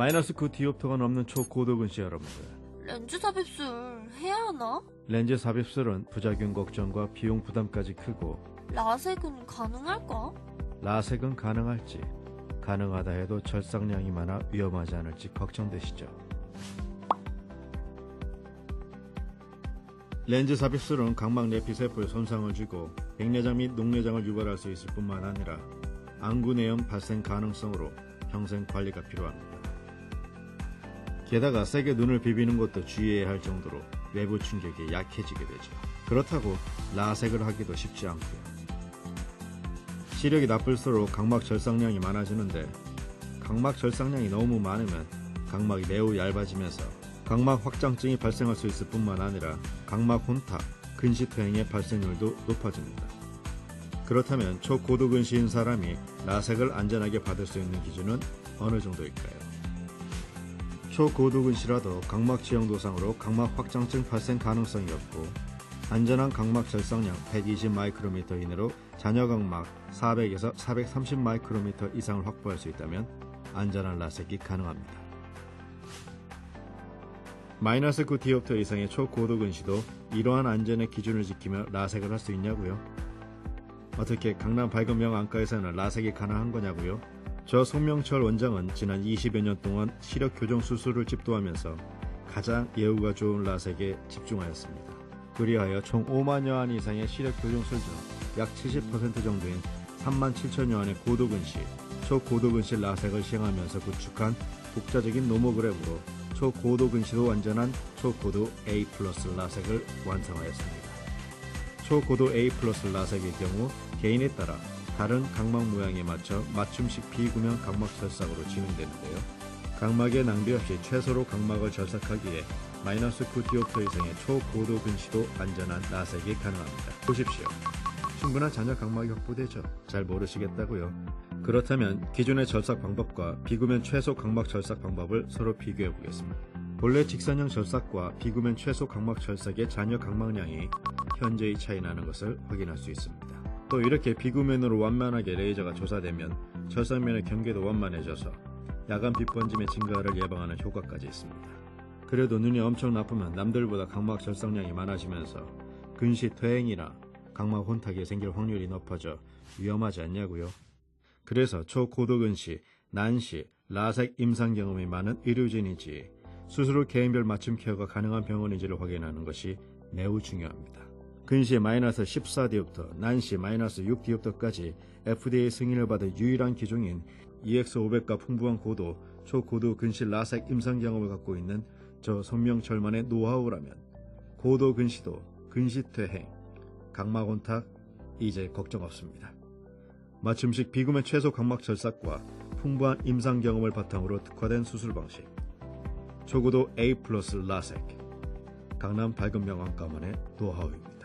마이너스 9 디옵터가 넘는 초고도근시 여러분들. 렌즈 삽입술 해야 하나? 렌즈 삽입술은 부작용 걱정과 비용 부담까지 크고 라섹은 가능할까? 라섹은 가능할지 가능하다 해도 절삭량이 많아 위험하지 않을지 걱정되시죠. 렌즈 삽입술은 각막 내피 세포에 손상을 주고 백내장 및 녹내장을 유발할 수 있을 뿐만 아니라 안구내염 발생 가능성으로 평생 관리가 필요합니다. 게다가 세게 눈을 비비는 것도 주의해야 할 정도로 외부 충격에 약해지게 되죠. 그렇다고 라섹을 하기도 쉽지 않고요. 시력이 나쁠수록 각막 절삭량이 많아지는데 각막 절삭량이 너무 많으면 각막이 매우 얇아지면서 각막 확장증이 발생할 수 있을 뿐만 아니라 각막 혼탁, 근시 퇴행의 발생률도 높아집니다. 그렇다면 초고도 근시인 사람이 라섹을 안전하게 받을 수 있는 기준은 어느 정도일까요? 초고도 근시라도 각막 지형 도상으로 각막 확장증 발생 가능성이 없고 안전한 각막 절삭량 120 마이크로미터 이내로 잔여 각막 400에서 430 마이크로미터 이상을 확보할 수 있다면 안전한 라섹이 가능합니다. 마이너스 9 디옵터 이상의 초고도 근시도 이러한 안전의 기준을 지키며 라섹을 할 수 있냐고요? 어떻게 강남 밝은명 안과에서는 라섹이 가능한 거냐고요? 저 송명철 원장은 지난 20여 년 동안 시력 교정 수술을 집도하면서 가장 예후가 좋은 라섹에 집중하였습니다. 그리하여 총 5만여 안 이상의 시력 교정술 중약70% 정도인 3만 7천여 안의 고도근시, 초고도근시 라섹을 시행하면서 구축한 독자적인 노모그램으로 초고도근시도 완전한 초고도 A 플러스 라섹을 완성하였습니다. 초고도 A 플러스 라섹의 경우 개인에 따라 다른 각막 모양에 맞춰 맞춤식 비구명 각막 절삭으로 진행되는데요. 각막의 낭비 없이 최소로 각막을 절삭하기에 마이너스 9 디옵터 이상의 초고도 근시도 안전한 라섹이 가능합니다. 보십시오. 충분한 잔여 각막이 확보되죠. 잘 모르시겠다고요? 그렇다면 기존의 절삭 방법과 비구면 최소 각막 절삭 방법을 서로 비교해 보겠습니다. 본래 직선형 절삭과 비구면 최소 각막 절삭의 잔여 각막량이 현저히 차이 나는 것을 확인할 수 있습니다. 또 이렇게 비구면으로 완만하게 레이저가 조사되면 절삭면의 경계도 완만해져서 야간 빛 번짐의 증가를 예방하는 효과까지 있습니다. 그래도 눈이 엄청 나쁘면 남들보다 각막 절삭량이 많아지면서 근시 퇴행이나 각막 혼탁이 생길 확률이 높아져 위험하지 않냐고요? 그래서 초고도근시, 난시, 라섹 임상 경험이 많은 의료진이지 수술 후 개인별 맞춤 케어가 가능한 병원인지를 확인하는 것이 매우 중요합니다. 근시 마이너스 14디옵터, 난시 마이너스 6디옵터까지 FDA 승인을 받은 유일한 기종인 EX500과 풍부한 고도, 초고도 근시 라섹 임상 경험을 갖고 있는 저 손명철만의 노하우라면 고도 근시도, 근시 퇴행, 각막 혼탁 이제 걱정 없습니다. 맞춤식 비구면 최소 각막 절삭과 풍부한 임상 경험을 바탕으로 특화된 수술 방식. 초고도 A 플러스 라섹. 강남 밝은 명왕가만의 노하우입니다.